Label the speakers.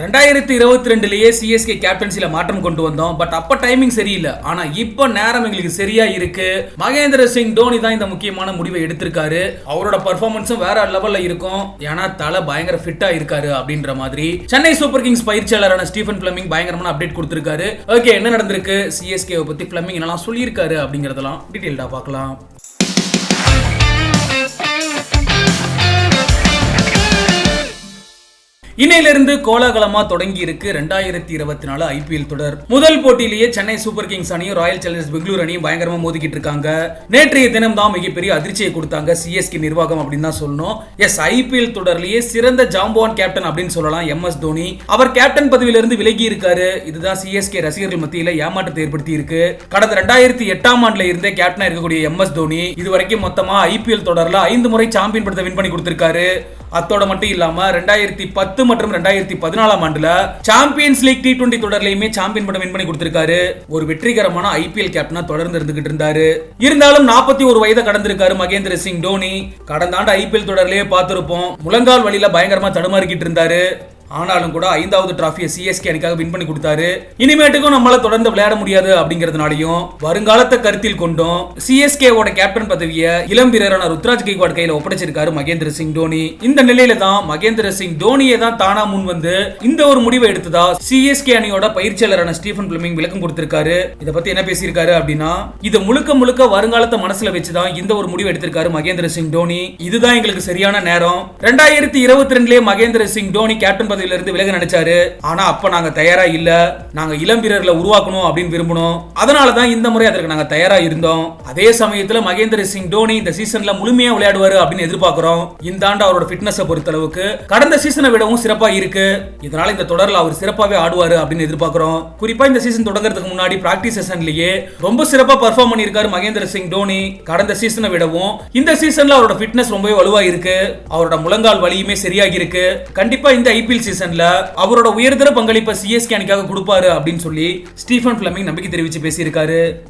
Speaker 1: ரெண்டாயிரத்தி இருபத்தி ரெண்டுலயே சிஎஸ்கே கேப்டன்சில மாற்றம் கொண்டு வந்தோம். பட் அப்ப டைமிங் சரியில்லை. ஆனா இப்ப நேரம் எங்களுக்கு சரியா இருக்கு. மகேந்திர சிங் தோனி தான் இந்த முக்கியமான முடிவை எடுத்திருக்காரு. அவரோட பர்ஃபார்மன்ஸும் வேற லெவல்ல இருக்கும். ஏன்னா தலை பயங்கர ஃபிட்டா இருக்காரு அப்படின்ற மாதிரி. சென்னை சூப்பர் கிங்ஸ் பயிற்சியாளரான ஸ்டீஃபன் பிளமிங் பயங்கரமான அப்டேட் கொடுத்திருக்காரு. ஓகே என்ன நடந்திருக்கு? சிஎஸ்கே பத்தி பிளமிங் என்னெல்லாம் சொல்லியிருக்காரு அப்படிங்கறதெல்லாம் டீடைல்டா பார்க்கலாம். இன்னையிலிருந்து கோலாகலமா தொடங்கி இருக்கு ரெண்டாயிரத்தி இருபத்தி நாலு ஐபிஎல் தொடர். முதல் போட்டியிலேயே சென்னை சூப்பர் கிங்ஸ் அணியும் ராயல் சேலஞ்சர்ஸ் பெங்களூர் அணியும் பயங்கரமா மோதிக்கிட்டு இருக்காங்க. நேற்றைய தினம் தான் மிகப்பெரிய அதிர்ச்சியை கொடுத்தாங்க. சிஎஸ்கே நிர்வாகம் அப்படின்னு தான் சொல்லணும். எஸ் ஐபிஎல் தொடர்லயே சிறந்த ஜாம்பவான் கேப்டன் அப்படின்னு சொல்லலாம் எம் எஸ் தோனி. அவர் கேப்டன் பதவியிலிருந்து விலகி இருக்காரு. இதுதான் சிஎஸ்கே ரசிகர்கள் மத்தியில ஏமாற்றத்தை ஏற்படுத்தி இருக்கு. கடந்த ரெண்டாயிரத்தி எட்டாம் ஆண்டுல இருந்தே கேப்டனா இருக்கக்கூடிய எம் எஸ் தோனி இதுவரைக்கும் மொத்தமா ஐபிஎல் தொடர்ல ஐந்து முறை சாம்பியன் படத்தை வின் பண்ணி கொடுத்திருக்காரு. அத்தோட மட்டும் இல்லாம ரெண்டாயிரத்தி பத்து மற்றும் ரெண்டாயிரத்தி பதினாலாம் ஆண்டுல சாம்பியன்ஸ் லீக் டி டுவெண்டி தொடர்லயுமே சாம்பியன் படம் வின் பண்ணி கொடுத்திருக்காரு. ஒரு வெற்றிகரமான ஐபிஎல் கேப்டனா தொடர்ந்து இருந்துகிட்டு இருந்தாரு. இருந்தாலும் நாற்பத்தி ஒரு வயதை கடந்திருக்காரு மகேந்திர சிங் தோனி. கடந்த ஆண்டு ஐபிஎல் தொடர்லயே பார்த்திருப்போம். முழங்கால் வழியில பயங்கரமா தடுமாறிக்கிட்டு இருந்தாரு. ஆனாலும் கூட ஐந்தாவது டிராஃபியை சிஎஸ்கே அணிக்காக வின் பண்ணி கொடுத்தாரு. இனிமேட்டுக்கும் நம்மளால தொடர்ந்து விளையாட முடியாது அப்படிங்கறதுனாலையும் வருங்காலத்தை கருத்தில் கொண்டும் சிஎஸ்கே ஓட கேப்டன் பதவியை இளம் வீரரான ருத்ராஜ் கைக்வாட் கையில ஒப்படைச்சிருக்காரு மகேந்திர சிங் தோனி. இந்த நிலையில தான் மகேந்திர சிங் தோனியை தான் தானா முன் வந்து இந்த ஒரு முடிவை எடுத்ததா சிஎஸ்கே அணியோட பயிற்சியாளரான ஸ்டீஃபன் பிளமிங் விளக்கம் கொடுத்திருக்காரு. இத பத்தி என்ன பேசியிருக்காரு அப்படின்னா இது முழுக்க முழுக்க வருங்காலத்தை மனசுல வச்சுதான் இந்த ஒரு முடிவு எடுத்திருக்காரு மகேந்திர சிங் தோனி. இதுதான் எங்களுக்கு சரியான நேரம். ரெண்டாயிரத்தி இருபத்தி ரெண்டுலேயே மகேந்திர சிங் தோனி கேப்டன் பதவி இருந்து விலக நினைச்சாரு. ஆனா அப்ப நாங்க தயாரா இல்ல. நாங்க இளம் வீரர்களை உருவாக்கணும் அப்படின்னு விரும்பணும் அதனாலதான் இந்த முறை அதற்கு நாங்க தயாரா இருந்தோம். அதே சமயத்துல மகேந்திர சிங் டோனி இந்த சீசன்ல முழுமையா விளையாடுவாரு அப்படின்னு எதிர்பார்க்கிறோம். இந்த ஆண்டு அவரோட ஃபிட்னஸை பொறுத்தளவுக்கு கடந்த சீசனை விடவும் சிறப்பா இருக்கு. இதனால இந்த தொடர்ல அவர் சிறப்பாவே ஆடுவாரு அப்படின்னு எதிர்பார்க்கிறோம். குறிப்பா இந்த சீசன் தொடங்குறதுக்கு முன்னாடி பிராக்டிஸ் செஷன்லயே ரொம்ப சிறப்பா பர்ஃபார்ம் பண்ணியிருக்காரு மகேந்திர சிங் டோனி கடந்த சீசனை விடவும் இந்த சீசன்ல அவரோட ஃபிட்னஸ் ரொம்பவே வலுவா இருக்கு. அவரோட முழங்கால் வலியுமே சரியாகி இருக்கு. கண்டிப்பா இந்த ஐபிஎல் சீசன்ல அவரோட உயர்தர பங்களிப்பை சிஎஸ்கே அணிக்காக கொடுப்பாரு அப்படின்னு சொல்லி ஸ்டீஃபன் பிளமிங் நம்பிக்கை தெரிவிச்சு பேசியிருக்காரு.